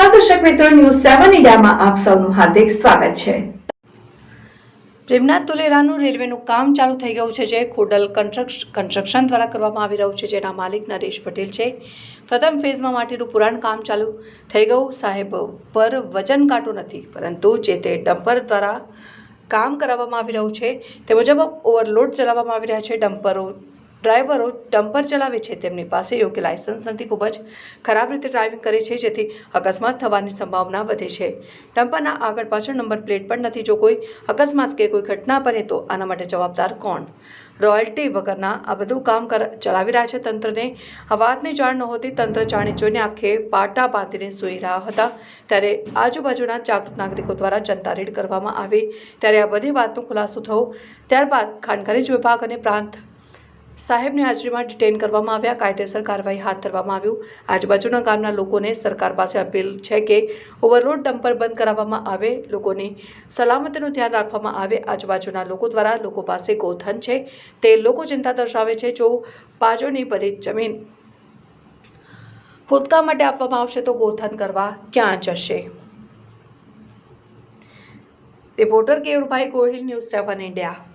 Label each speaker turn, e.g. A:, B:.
A: મિત્રો, ન્યૂઝ સેવન ઇન્ડિયામાં આપ સૌનું હાર્દિક સ્વાગત છે. પ્રેમનાથ તુલેરાનું રેલવેનું કામ ચાલુ થઈ ગયું છે, જે ખોડલ કન્સ્ટ્રક્શ- કન્સ્ટ્રક્શન દ્વારા કરવામાં આવી રહ્યું છે, જેના માલિક નરેશ પટેલ છે. પ્રથમ ફેઝમાં માટીનું પુરાણ કામ ચાલુ થઈ ગયું. સાહેબ, પર વજન કાંટો નથી, પરંતુ જે તે ડમ્પર દ્વારા કામ કરાવવામાં આવી રહ્યું છે, તે મુજબ ઓવરલોડ ચલાવવામાં આવી રહ્યા છે. ડમ્પરો ડ્રાઈવરો ડમ્પર ચલાવે છે. તેમની પાસે યોગ્ય લાયસન્સ નથી. ખૂબ જ ખરાબ રીતે ડ્રાઇવિંગ કરે છે, જેથી અકસ્માત થવાની સંભાવના વધે છે. ડમ્પરના આગળ પાછળ નંબર પ્લેટ પણ નથી. જો કોઈ અકસ્માત કે કોઈ ઘટના બને, તો આના માટે જવાબદાર કોણ? રોયલ્ટી વગરના આ બધું કામ કર, ચલાવી રહ્યા છે તંત્રને. આ વાતની જાણ નહોતી. તંત્ર જાણી જોઈને આખે પાટા બાંધીને સૂઈ રહ્યા હતા. ત્યારે આજુબાજુના જાગૃત નાગરિકો દ્વારા જનતા રેડ કરવામાં આવી. ત્યારે આ બધી વાતનો ખુલાસો થયો. ત્યારબાદ ખાણ ખનીજ વિભાગ અને પ્રાંત સાહેબની હાજરીમાં ડિટેન કરવામાં આવ્યા. કાયદેસર કાર્યવાહી હાથ ધરવામાં આવ્યું. આજુબાજુના ગામના લોકોને સરકાર પાસે અપીલ છે કે ઓવરલોડ ડમ્પર બંધ કરાવવામાં આવે. લોકોની સલામતીનું ધ્યાન રાખવામાં આવે. આજુબાજુના લોકો દ્વારા લોકો પાસે ગોધન છે. તે લોકો ચિંતા દર્શાવે છે. જો બાજુની બધી જમીન ખોદકામ માટે આપવામાં આવશે તો ગોથન કરવા ક્યાં જશે? Reporter Keyurbhai Gohil, news seven India.